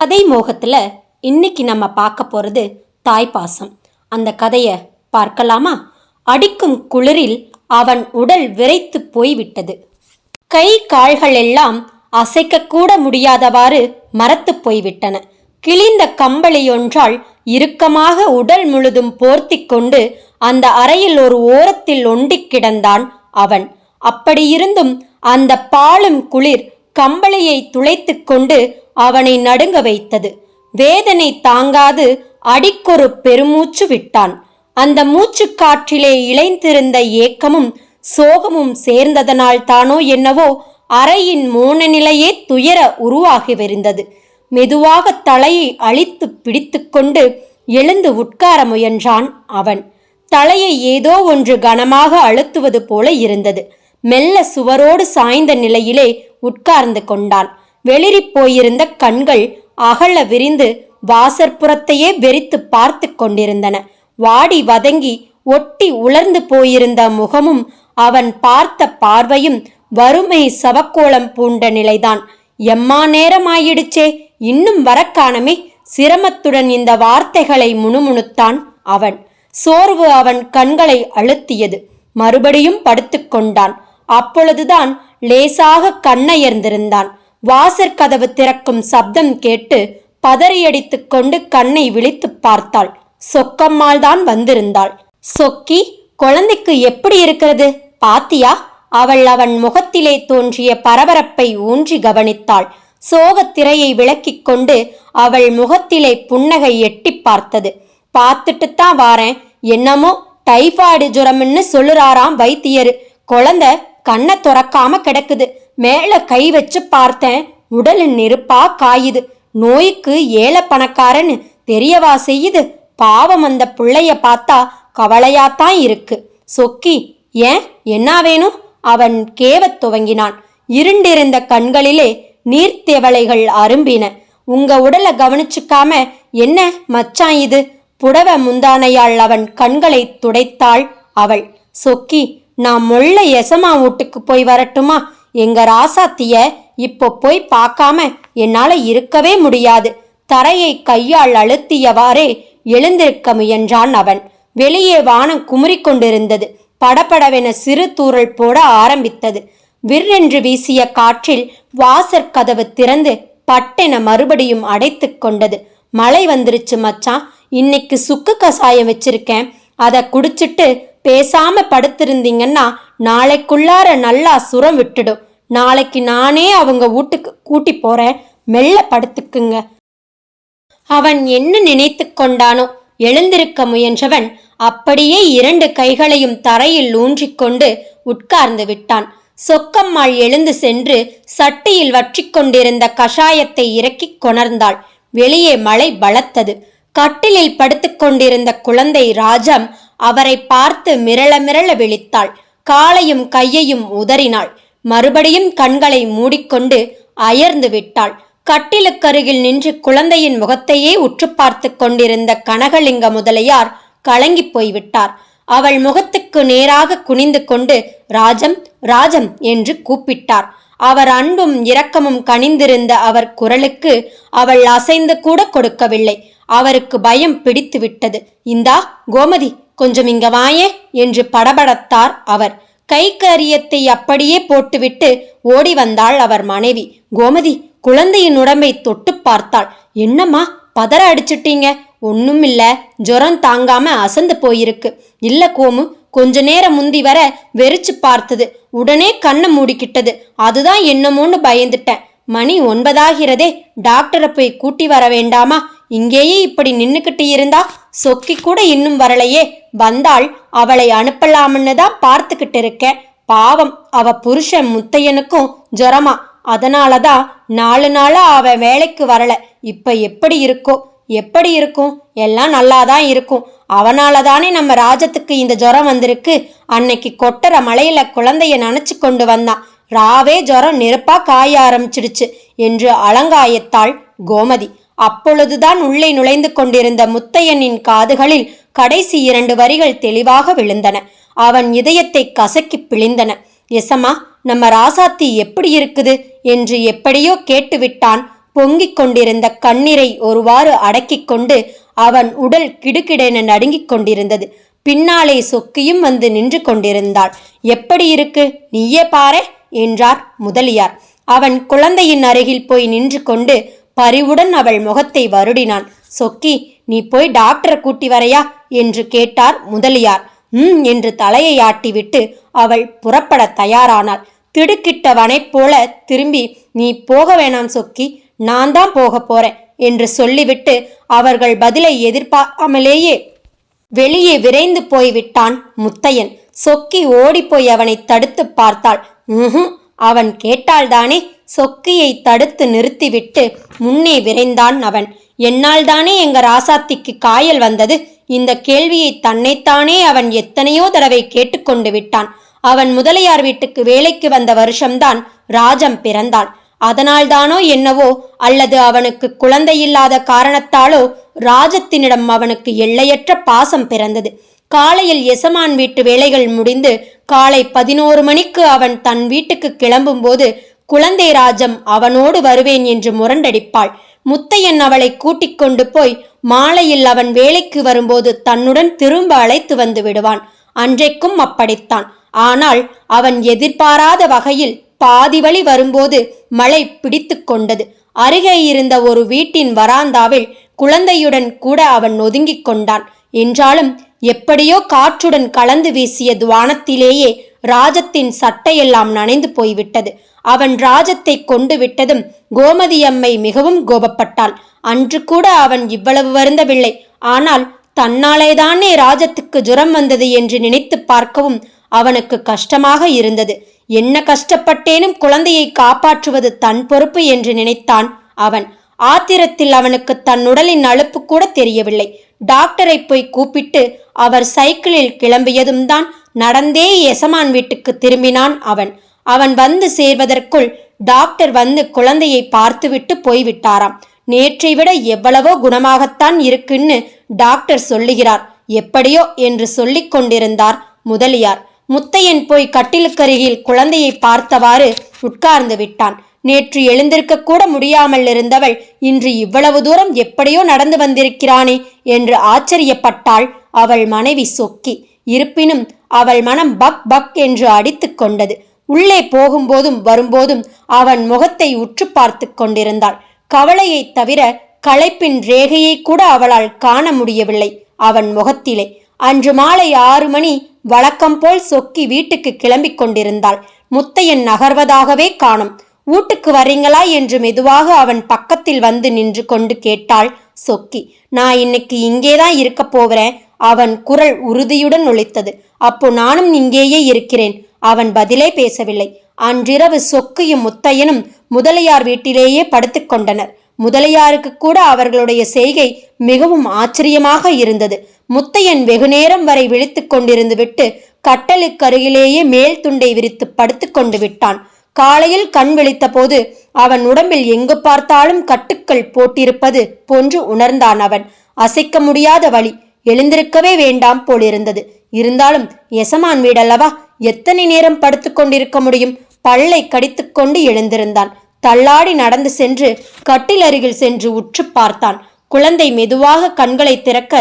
கதை மோகத்தில் இன்னைக்கு நம்ம பார்க்க போறது தாய்ப்பாசம். அந்த கதையை பார்க்கலாமா? அடிக்கும் குளிரில் அவன் உடல் விரைத்து போய்விட்டது. கை கால்கள் எல்லாம் அசைக்கக்கூட முடியாதவாறு மரத்து போய்விட்டன. கிழிந்த கம்பளியொன்றால் இறுக்கமாக உடல் முழுதும் போர்த்திக் கொண்டு அந்த அறையில் ஒரு ஓரத்தில் ஒண்டிக் கிடந்தான் அவன். அப்படியிருந்தும் அந்த பாலும் குளிர் கம்பளையை துளைத்துக் கொண்டு அவனை நடுங்க வைத்தது. வேதனை தாங்காது அடிக்கொரு பெருமூச்சு விட்டான். அந்த மூச்சு காற்றிலே இழைந்திருந்த ஏக்கமும் சோகமும் சேர்ந்ததனால் தானோ என்னவோ அறையின் மோன நிலையே துயர உருவாகிவிருந்தது மெதுவாக தலையை அழித்து பிடித்துக்கொண்டு எழுந்து உட்கார முயன்றான் அவன். தலையை ஏதோ ஒன்று கனமாக அழுத்துவது போல இருந்தது. மெல்ல சுவரோடு சாய்ந்த நிலையிலே உட்கார்ந்து கொண்டான். வெளிரி போயிருந்த கண்கள் அகல விரிந்து வாசற்புறத்தையே வெறித்து பார்த்து கொண்டிருந்தன. வாடி வதங்கி ஒட்டி உலர்ந்து போயிருந்த முகமும் அவன் பார்த்த பார்வையும் வறுமை சவக்கோலம் பூண்ட நிலைதான். எம்மா நேரமாயிடுச்சே இன்னும் வரக்கானமே? சிரமத்துடன் இந்த வார்த்தைகளை முணுமுணுத்தான் அவன். சோர்வு அவன் கண்களை அழுத்தியது. மறுபடியும் படுத்துக்கொண்டான் அப்பொழுதுதான் லேசாக கண்ணயர்ந்திருந்தான். வாசற்கதவு திறக்கும் சப்தம் கேட்டு பதறியடித்துக் கொண்டு கண்ணை விழித்துப் பார்த்தாள். சொக்கம்மாள் தான் வந்திருந்தாள். சொக்கி குழந்தைக்கு எப்படி இருக்கிறது? பாத்தியா? அவள் அவன் முகத்திலே தோன்றிய பரபரப்பை ஊன்றி கவனித்தாள். சோகத்திரையை விளக்கிக் கொண்டு அவள் முகத்திலே புன்னகை எட்டி பார்த்தது. பார்த்துட்டு தான் வாரேன். என்னமோ டைபாய்டு ஜுரம்னு சொல்லுறாராம் வைத்தியரு. குழந்தை கண்ணை துறக்காம கிடக்குது. மேல கை வச்சு பார்த்தேன். உடல் நெருப்பா காயுது. நோய்க்கு ஏழை பணக்காரன்னு தெரியவா செய்யுது. பாவம் அந்த பிள்ளைய பார்த்தா கவலையாத்தான் இருக்கு. சொக்கி ஏன்? என்ன வேணும்? அவன் கேவத் துவங்கினான். இருண்டிருந்த கண்களிலே நீர்த்தேவளைகள் அரும்பின. உங்க உடலை கவனிச்சுக்காம என்ன மச்சான் இது? புடவ முந்தானையாள் அவன் கண்களை துடைத்தாள் அவள். சொக்கி நான் மொள்ள எசமா வீட்டுக்கு போய் வரட்டுமா? எங்க ராசாத்திய இப்போ போய் பார்க்காம என்னால இருக்கவே முடியாது. தரையை கையால் அழுத்தியவாறே எழுந்திருக்க முயன்றான் அவன். வெளியே வானம் குமுறி கொண்டிருந்தது. படபடவென சிறு தூறல் போட ஆரம்பித்தது. விற்றென்று வீசிய காற்றில் வாசற் கதவு திறந்து பட்டென மறுபடியும் அடைத்து கொண்டது. மழை வந்துருச்சு மச்சான். இன்னைக்கு சுக்கு கசாயம் வச்சிருக்கேன். அதை குடிச்சிட்டு பேசாம படுத்திருந்தீங்கன்னா நாளைக்குள்ளார நல்லா சுரம் விட்டுடும். நாளைக்கு நானே அவங்க வீட்டுக்கு கூட்டி போறேன். மெல்ல படுத்துக்குங்க. அவன் என்ன நினைத்து கொண்டானோ எழுந்திருக்க முயன்றவன் அப்படியே இரண்டு கைகளையும் தரையில் ஊன்றிக்கொண்டு உட்கார்ந்து விட்டான். சொக்கம்மாள் எழுந்து சென்று சட்டியில் வற்றிக்கொண்டிருந்த கஷாயத்தை இறக்கிக் கொணர்ந்தாள். வெளியே மழை பலத்தது. கட்டிலில் படுத்துக்கொண்டிருந்த குழந்தை ராஜம் அவரை பார்த்து மிரள மிரள விழித்தாள். காலையும் கையையும் உதறினாள். மறுபடியும் கண்களை மூடிக்கொண்டு அயர்ந்து விட்டாள். கட்டிலுக்கருகில் நின்று குழந்தையின் முகத்தையே உற்று பார்த்து கொண்டிருந்த கனகலிங்க முதலியார் கலங்கிப் போய்விட்டார். அவள் முகத்துக்கு நேராக குனிந்து கொண்டு ராஜம் ராஜம் என்று கூப்பிட்டார். அவர் அன்பும் இரக்கமும் கனிந்திருந்த அவர் குரலுக்கு அவள் அசைந்து கூட கொடுக்கவில்லை. அவருக்கு பயம் பிடித்து விட்டது இந்தா கோமதி கொஞ்சம் இங்க வாயே என்று படபடத்தார் அவர். கை கரியத்தை அப்படியே போட்டுவிட்டு ஓடி வந்தாள் அவர் மனைவி. கோமதி குழந்தையின் உடம்பை தொட்டு பார்த்தாள். என்னம்மா பதற அடிச்சிட்டீங்க? ஒண்ணுமில்ல ஜுரம் தாங்காம அசந்து போயிருக்கு. இல்ல கோமு கொஞ்ச நேரம் முந்தி வர வெறிச்சு பார்த்தது. உடனே கண்ணை மூடிக்கிட்டது. அதுதான் என்னமோன்னு பயந்துட்டேன். மணி ஒன்பதாகிறதே. டாக்டரை போய் கூட்டி வர வேண்டாமா? இங்கேயே இப்படி நின்னுக்கிட்டு இருந்தா? சொக்கி கூட இன்னும் வரலையே. வந்தாள் அவளை அனுப்பலாம்னு தான் பார்த்துக்கிட்டு இருக்கேன் பாவம் அவ புருஷன் முத்தையனுக்கும் ஜுரமா. அதனாலதான் நாலு நாளா அவ வேலைக்கு வரல. இப்ப எப்படி இருக்கோ. எப்படி இருக்கும்? எல்லாம் நல்லாதான் இருக்கும். அவனால தானே நம்ம ராஜத்துக்கு இந்த ஜுரம் வந்திருக்கு. அன்னைக்கு கொட்டுற மலையில குழந்தைய நினைச்சு கொண்டு வந்தான் ராவே ஜுரம் நெருப்பா காய ஆரம்பிச்சிடுச்சு. என்று அலங்காயத்தாள் கோமதி. அப்பொழுதுதான் உள்ளே நுழைந்து கொண்டிருந்த முத்தையனின் காதுகளில் கடைசி இரண்டு வரிகள் தெளிவாக விழுந்தன. அவன் இதயத்தை கசக்கி பிழிந்தன. எசமா நம்ம ராசாத்தி எப்படி இருக்குது? என்று எப்படியோ கேட்டுவிட்டான். பொங்கிக் கொண்டிருந்த கண்ணீரை ஒருவாறு அடக்கிக் கொண்டு அவன் உடல் கிடுகிடென நடுங்கிக் கொண்டிருந்தது. பின்னாலே சொக்கியும் வந்து நின்று கொண்டிருந்தாள். எப்படி இருக்கு? நீயே பாரே! என்றார் முதலியார். அவன் குழந்தையின் அருகில் போய் நின்று கொண்டு பரிவுடன் அவள் முகத்தை வருடினான் சொக்கி நீ போய் டாக்டரை கூட்டி வரையா? என்று கேட்டார் முதலியார். ம் என்று தலையை ஆட்டிவிட்டு அவள் புறப்பட தயாரானாள். திடுக்கிட்டவனைப் போல திரும்பி நீ போக வேணாம் சொக்கி. நான் தான் போக போறேன் என்று சொல்லிவிட்டு அவர்கள் பதிலை எதிர்பார்க்காமலேயே வெளியே விரைந்து போய்விட்டான் முத்தையன். சொக்கி ஓடிப்போய் அவனை தடுத்து பார்த்தாள். ம் அவன் கேட்டால்தானே சொக்கியை தடுத்து நிறுத்திவிட்டு முன்னே விரைந்தான் அவன். என்னால் தானே எங்க ராசாத்திக்கு காயல் வந்தது? இந்த கேள்வியை தன்னைத்தானே அவன் எத்தனையோ தடவை கேட்டுக்கொண்டு விட்டான். அவன் முதலியார் வீட்டுக்கு வேலைக்கு வந்த வருஷம்தான் ராஜம் பிறந்தாள் அதனால்தானோ என்னவோ அல்லது அவனுக்கு குழந்தையில்லாத காரணத்தாலோ ராஜத்தினிடம் அவனுக்கு எல்லையற்ற பாசம் பிறந்தது. காலையில் எசமான் வீட்டு வேலைகள் முடிந்து காலை பதினோரு மணிக்கு அவன் தன் வீட்டுக்கு கிளம்பும்போது குழந்தை ராஜம் அவனோடு வருவேன் என்று முரண்டடிப்பாள். முத்தையன் அவளை கூட்டிக் கொண்டு போய் மாலையில் அவன் வேலைக்கு வரும்போது தன்னுடன் திரும்ப அழைத்து வந்து விடுவான். அன்றைக்கும் அப்படித்தான். ஆனால் அவன் எதிர்பாராத வகையில் பாதி வழி வரும்போது மழை பிடித்து கொண்டது. அருகே இருந்த ஒரு வீட்டின் வராந்தாவில் குழந்தையுடன் கூட அவன் ஒதுங்கிக் கொண்டான். என்றாலும் எப்படியோ காற்றுடன் கலந்து வீசிய துவானத்திலேயே ராஜத்தின் சட்டையெல்லாம் நனைந்து போய்விட்டது. அவன் ராஜத்தை கொண்டு விட்டதும் கோமதி அம்மை மிகவும் கோபப்பட்டாள். அன்று கூட அவன் இவ்வளவு வருந்தவில்லை. ஆனால் தன்னாலேதானே ராஜத்துக்கு ஜுரம் வந்தது என்று நினைத்து பார்க்கவும் அவனுக்கு கஷ்டமாக இருந்தது. என்ன கஷ்டப்பட்டேனும் குழந்தையை காப்பாற்றுவது தன் பொறுப்பு என்று நினைத்தான் அவன். ஆத்திரத்தில் அவனுக்கு தன் உடலின் அழுப்பு கூட தெரியவில்லை. டாக்டரை போய் கூப்பிட்டு அவர் சைக்கிளில் கிளம்பியதும் தான் நடந்தே எசமான் வீட்டுக்கு திரும்பினான் அவன். அவன் வந்து சேர்வதற்குள் டாக்டர் வந்து குழந்தையை பார்த்துவிட்டு போய்விட்டாராம். நேற்றை விட எவ்வளவோ குணமாகத்தான் இருக்குன்னு டாக்டர் சொல்லுகிறார். எப்படியோ என்று சொல்லிக் கொண்டிருந்தார் முதலியார். முத்தையன் போய் கட்டிலுக்கருகில் குழந்தையை பார்த்தவாறு உட்கார்ந்து விட்டான். நேற்று எழுந்திருக்க கூட முடியாமல் இருந்தவள் இன்று இவ்வளவு தூரம் எப்படியோ நடந்து வந்திருக்கிறானே என்று ஆச்சரியப்பட்டாள் அவள் மனைவி சொக்கி. இருப்பினும் அவள் மனம் பக் பக் என்று அடித்து கொண்டது. உள்ளே போகும்போதும் வரும்போதும் அவன் முகத்தை உற்று பார்த்து கொண்டிருந்தாள். கவலையைத் தவிர களைப்பின் ரேகையை கூட அவளால் காண முடியவில்லை. அவன் முகத்திலே அன்று மாலை ஆறு மணி வழக்கம் போல் சொக்கி வீட்டுக்கு கிளம்பிக் கொண்டிருந்தாள். முத்தையன் நகர்வதாகவே காணும். வீட்டுக்கு வரீங்களா? என்று மெதுவாக அவன் பக்கத்தில் வந்து நின்று கொண்டு கேட்டாள் சொக்கி. நான் இன்னைக்கு இங்கேதான் இருக்க போகிறேன். அவன் குரல் உறுதியுடன் ஒழித்தது அப்போ நானும் இங்கேயே இருக்கிறேன். அவன் பதிலே பேசவில்லை. அன்றிரவு சொக்கியும் முத்தையனும் முதலியார் வீட்டிலேயே படுத்துக்கொண்டனர் முதலியாருக்கு கூட அவர்களுடைய செய்கை மிகவும் ஆச்சரியமாக இருந்தது. முத்தையன் வெகுநேரம் வரை விழித்துக் கொண்டிருந்து விட்டு கட்டலுக்கருகிலேயே மேல் துண்டை விரித்து படுத்துக்கொண்டு விட்டான். காலையில் கண் விழித்த போது அவன் உடம்பில் எங்கு பார்த்தாலும் கட்டுக்கள் போட்டிருப்பது போன்று உணர்ந்தான் அவன். அசைக்க முடியாத வழி. எழுந்திருக்கவே வேண்டாம் போலிருந்தது. இருந்தாலும் எசமான் வீடல்லவா? எத்தனை நேரம் படுத்து கொண்டிருக்க முடியும்? பல்லை கடித்துக்கொண்டு எழுந்திருந்தான். தள்ளாடி நடந்து சென்று கட்டில் அருகில் சென்று உற்று பார்த்தான். குழந்தை மெதுவாக கண்களை திறக்க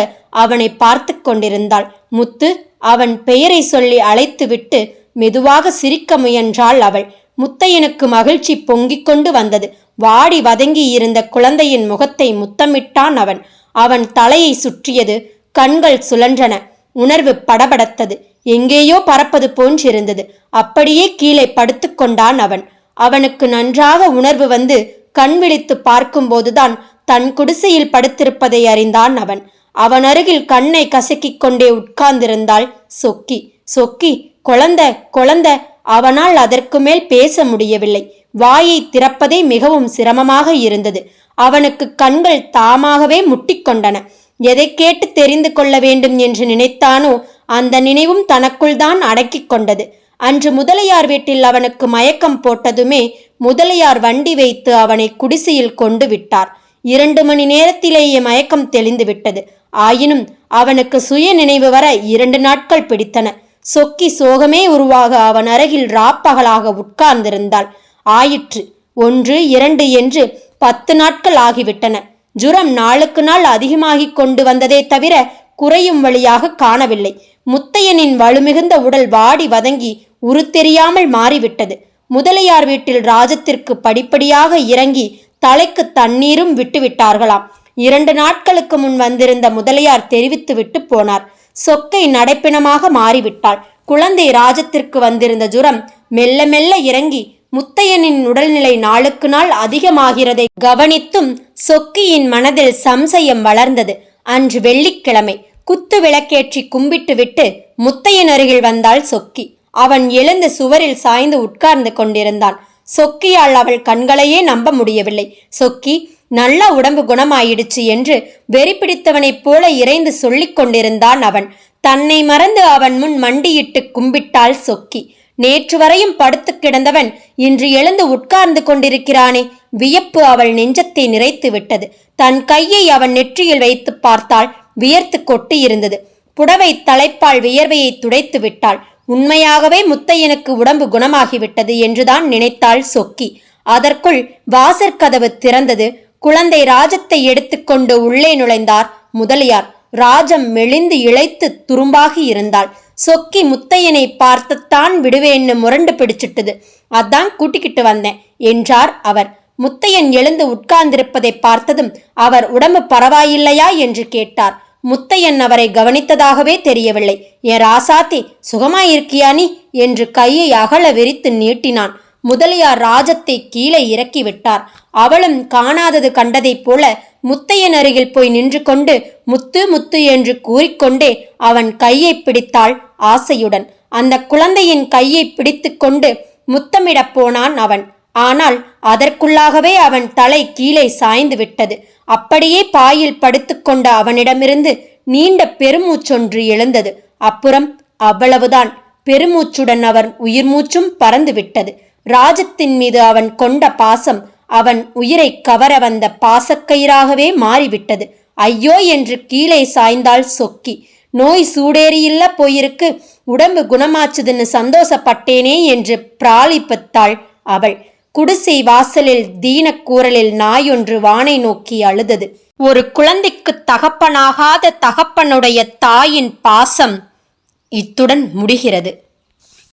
அவனை பார்த்து கொண்டிருந்தாள். முத்து அவன் பெயரை சொல்லி அழைத்துவிட்டு மெதுவாக சிரிக்க முயன்றாள் அவள். முத்தையனுக்கு மகிழ்ச்சி பொங்கிக் கொண்டு வந்தது. வாடி வதங்கி இருந்த குழந்தையின் முகத்தை முத்தமிட்டான் அவன். அவன் தலையை சுற்றியது கண்கள் சுழன்றன. உணர்வு படபடத்தது. எங்கேயோ பறப்பது போன்றிருந்தது. அப்படியே கீழே படுத்துக்கொண்டான் அவன். அவனுக்கு நன்றாக உணர்வு வந்து கண் விழித்து பார்க்கும்போதுதான் தன் குடிசையில் படுத்திருப்பதை அறிந்தான் அவன். அவன் அருகில் கண்ணை கசக்கிக் கொண்டே உட்கார்ந்திருந்தாள் சொக்கி. சொக்கி குழந்த குழந்த! அவனால் அதற்கு மேல் பேச முடியவில்லை. வாயை திறப்பதே மிகவும் சிரமமாக இருந்தது. அவனுக்கு கண்கள் தாமாகவே முட்டிக்கொண்டன எதை கேட்டு தெரிந்து கொள்ள வேண்டும் என்று நினைத்தானோ அந்த நினைவும் தனக்குள் தான் அடக்கிக் கொண்டது. அன்று முதலியார் வீட்டில் அவனுக்கு மயக்கம் போட்டதுமே முதலியார் வண்டி வைத்து அவனை குடிசையில் கொண்டு விட்டார். இரண்டு மணி நேரத்திலேயே மயக்கம் தெளிந்து விட்டது. ஆயினும் அவனுக்கு சுய நினைவு வர இரண்டு நாட்கள் பிடித்தன. சொக்கி சோகமே உருவாக அவன் அருகில் ராப்பகலாக உட்கார்ந்திருந்தாள். ஆயிற்று. ஒன்று இரண்டு என்று பத்து நாட்கள் ஆகிவிட்டன. ஜுரம் நாளுக்கு நாள் அதிகமாகிக் கொண்டு வந்ததே தவிர குறையும் வழியாக காணவில்லை. முத்தையனின் வலுமிகுந்த உடல் வாடி வதங்கி உருத்தெரியாமல் மாறிவிட்டது. முதலியார் வீட்டில் ராஜத்திற்கு படிப்படியாக இறங்கி தலைக்கு தண்ணீரும் விட்டுவிட்டார்களாம். இரண்டு நாட்களுக்கு முன் வந்திருந்த முதலியார் தெரிவித்துவிட்டு போனார். சொக்கை நடைப்பிணமாக மாறிவிட்டாள். குழந்தை ராஜத்திற்கு வந்திருந்த ஜுரம் மெல்ல மெல்ல இறங்கி முத்தையனின் உடல்நிலை நாளுக்கு நாள் அதிகமாகிறதை கவனித்தும் சொக்கியின் மனதில் சம்சயம் வளர்ந்தது. அன்று வெள்ளிக்கிழமை குத்து விளக்கேற்றி கும்பிட்டுவிட்டு முத்தையன் அருகில் வந்தாள் சொக்கி. அவன் எழுந்து சுவரில் சாய்ந்து உட்கார்ந்து கொண்டிருந்தான். சொக்கியால் அவள் கண்களையே நம்ப முடியவில்லை. சொக்கி நல்ல உடம்பு குணமாயிடுச்சு என்று வெறி பிடித்தவனைப் போல இறைந்து சொல்லிக் கொண்டிருந்தான் அவன். தன்னை மறந்து அவன் முன் மண்டியிட்டு கும்பிட்டாள் சொக்கி. நேற்று வரையும் படுத்து கிடந்தவன் இன்று எழுந்து உட்கார்ந்து கொண்டிருக்கிறானே. வியப்பு அவள் நெஞ்சத்தை நிறைத்து விட்டது. தன் கையை அவன் நெற்றியில் வைத்து பார்த்தாள். வியர்த்து கொட்டி இருந்தது. புடவை தலைப்பால் வியர்வையை துடைத்து விட்டாள். உண்மையாகவே முத்தையனுக்கு உடம்பு குணமாகிவிட்டது என்றுதான் நினைத்தாள் சொக்கி. அதற்குள் வாசற்கதவு திறந்தது. குழந்தை ராஜத்தை எடுத்துக்கொண்டு உள்ளே நுழைந்தார் முதலியார். ராஜம் மெலிந்து இழைத்து துரும்பாகி இருந்தாள். சொக்கி முத்தையனை பார்த்துத்தான் விடுவேன்னு முரண்டு பிடிச்சிட்டது. அதான் கூட்டிக்கிட்டு வந்தேன் என்றார் அவர். முத்தையன் எழுந்து உட்கார்ந்திருப்பதை பார்த்ததும் அவர் உடம்பு பரவாயில்லையா என்று கேட்டார். முத்தையன் அவரை கவனித்ததாகவே தெரியவில்லை. என் ராசாத்தி சுகமாயிருக்கியா நீ? என்று கையை அகல விரித்து நீட்டினான். முதலியார் ராஜத்தை கீழே இறக்கி விட்டார். அவளும் காணாதது கண்டதைப் போல முத்தையன் அருகில் போய் நின்று கொண்டு முத்து முத்து என்று கூறிக்கொண்டே அவன் கையை பிடித்தாள் ஆசையுடன். அந்த குழந்தையின் கையை பிடித்துக்கொண்டு முத்தமிடப் போனான் அவன். ஆனால் அதற்குள்ளாகவே அவன் தலை கீழே சாய்ந்து விட்டது. அப்படியே பாயில் படுத்துக்கொண்ட அவனிடமிருந்து நீண்ட பெருமூச்சொன்று எழுந்தது. அப்புறம் அவ்வளவுதான். பெருமூச்சுடன் அவர் உயிர் மூச்சும் பறந்து விட்டது. ராஜத்தின் மீது அவன் கொண்ட பாசம் அவன் உயிரை கவர வந்த பாசக்கயிறாகவே மாறிவிட்டது. ஐயோ என்று கீழே சாய்ந்தாள் சொக்கி. நோய் சூடேறியில்ல போயிருக்கு. உடம்பு குணமாச்சுதுன்னு சந்தோஷப்பட்டேனே என்று பிராளிப்பத்தாள் அவள். குடிசை வாசலில் தீனக்கூரலில் நாயொன்று வானை நோக்கி அழுதது. ஒரு குழந்தைக்கு தகப்பனாகாத தகப்பனுடைய தாயின் பாசம் இத்துடன் முடிகிறது.